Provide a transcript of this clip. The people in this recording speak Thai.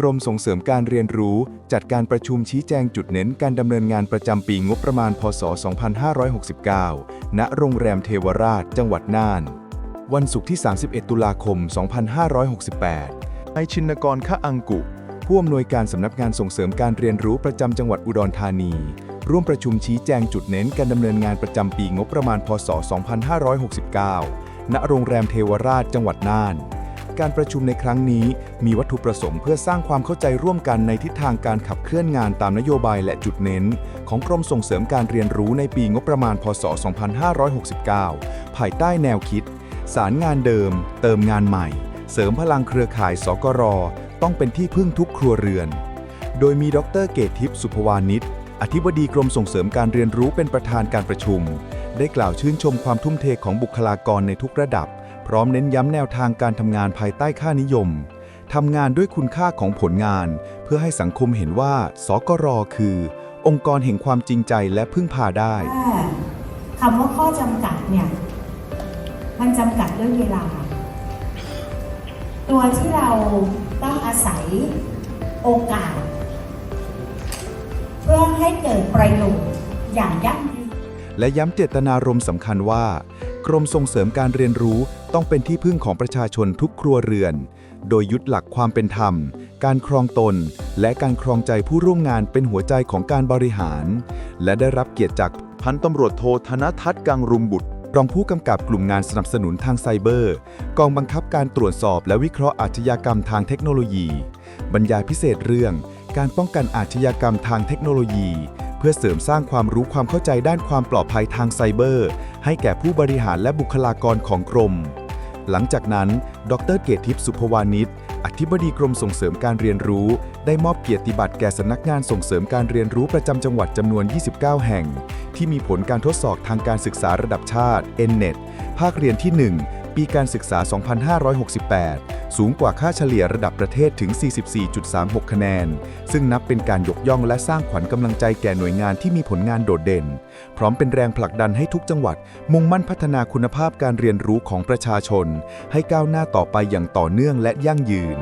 กรมส่งเสริมการเรียนรู้ จัดการประชุมชี้แจงจุดเน้นการดำเนินงานประจำปีงบประมาณ พศ 2569 ณ โรงแรมเทวราช จังหวัดน่าน วันศุกร์ที่ 31 ตุลาคม 2568นายชินกรคะอังกุ ผู้อำนวยการสำนักงานส่งเสริมการเรียนรู้ประจำจังหวัดอุดรธานี ร่วมประชุมชี้แจงจุดเน้นการดำเนินงานประจำปีงบประมาณ พศ 2569 ณ โรงแรมเทวราชจังหวัดน่าน การประชุมในครั้งนี้มีวัตถุประสงค์เพื่อสร้างความเข้าใจร่วมกันในทิศทางการขับเคลื่อนงานตามนโยบายและจุดเน้น ของกรมส่งเสริมการเรียนรู้ในปีงบประมาณ พศ 2569 ภายใต้แนวคิด สารงานเดิม เติมงานใหม่ เสริมพลังเครือข่าย สกร ต้องเป็นที่พึ่งทุกครัวเรือน โดยมีดรเกตทิพย์สุภวานิช อธิบดีกรมส่งเสริมการเรียนรู้เป็นประธานการประชุม ได้กล่าวชื่นชมความทุ่มเทของบุคลากรในทุกระดับ พร้อมเน้นย้ำแนวทางการทำงานภายใต้ค่านิยมทำงานด้วยคุณค่าของผลงาน เพื่อให้สังคมเห็นว่า สกรคือ องค์กรแห่งความจริงใจและพึ่งพาได้คำว่าข้อจำกัดเนี่ย มันจำกัดด้วยเวลา ตัวที่เราต้องอาศัยโอกาส ให้เกิดประโยชน์อย่างยั่งยืน และย้ำเจตนารมณ์สำคัญว่า กรมส่งเสริมการเรียนรู้ต้องเป็นที่พึ่งของประชาชนทุกครัวเรือน โดยยึดหลักความเป็นธรรม การครองตน และการครองใจผู้ร่วมงานเป็นหัวใจของการบริหาร และได้รับเกียรติจากพันตำรวจโทธนทัศน์กังรุมบุตร รองผู้กำกับกลุ่มงานสนับสนุนทางไซเบอร์ กองบังคับการตรวจสอบและวิเคราะห์อาชญากรรมทางเทคโนโลยี บรรยายพิเศษเรื่อง การป้องกันอาชญากรรมทางเทคโนโลยี เพื่อเสริมสร้างความรู้ความเข้าใจด้านความปลอดภัยทางไซเบอร์ ให้แก่ผู้บริหารและบุคลากรของกรม หลังจากนั้น ดรเกตทิพย์สุภวานิชอธิบดีกรมส่งเสริมการเรียนรู้ ได้มอบเกียรติบัตรแก่สำนักงานส่งเสริมการเรียนรู้ประจำจังหวัดจำนวน 29 แห่ง ที่มีผลการทดสอบทางการศึกษาระดับชาติ NNET ภาคเรียนที่ 1 ปีการศึกษา 2568 สูงกว่าค่าเฉลี่ยระดับประเทศถึง 44.36 คะแนน ซึ่งนับเป็นการยกย่องและสร้างขวัญกำลังใจแก่หน่วยงานที่มีผลงานโดดเด่น พร้อมเป็นแรงผลักดันให้ทุกจังหวัด มุ่งมั่นพัฒนาคุณภาพการเรียนรู้ของประชาชน ให้ก้าวหน้าต่อไปอย่างต่อเนื่องและยั่งยืน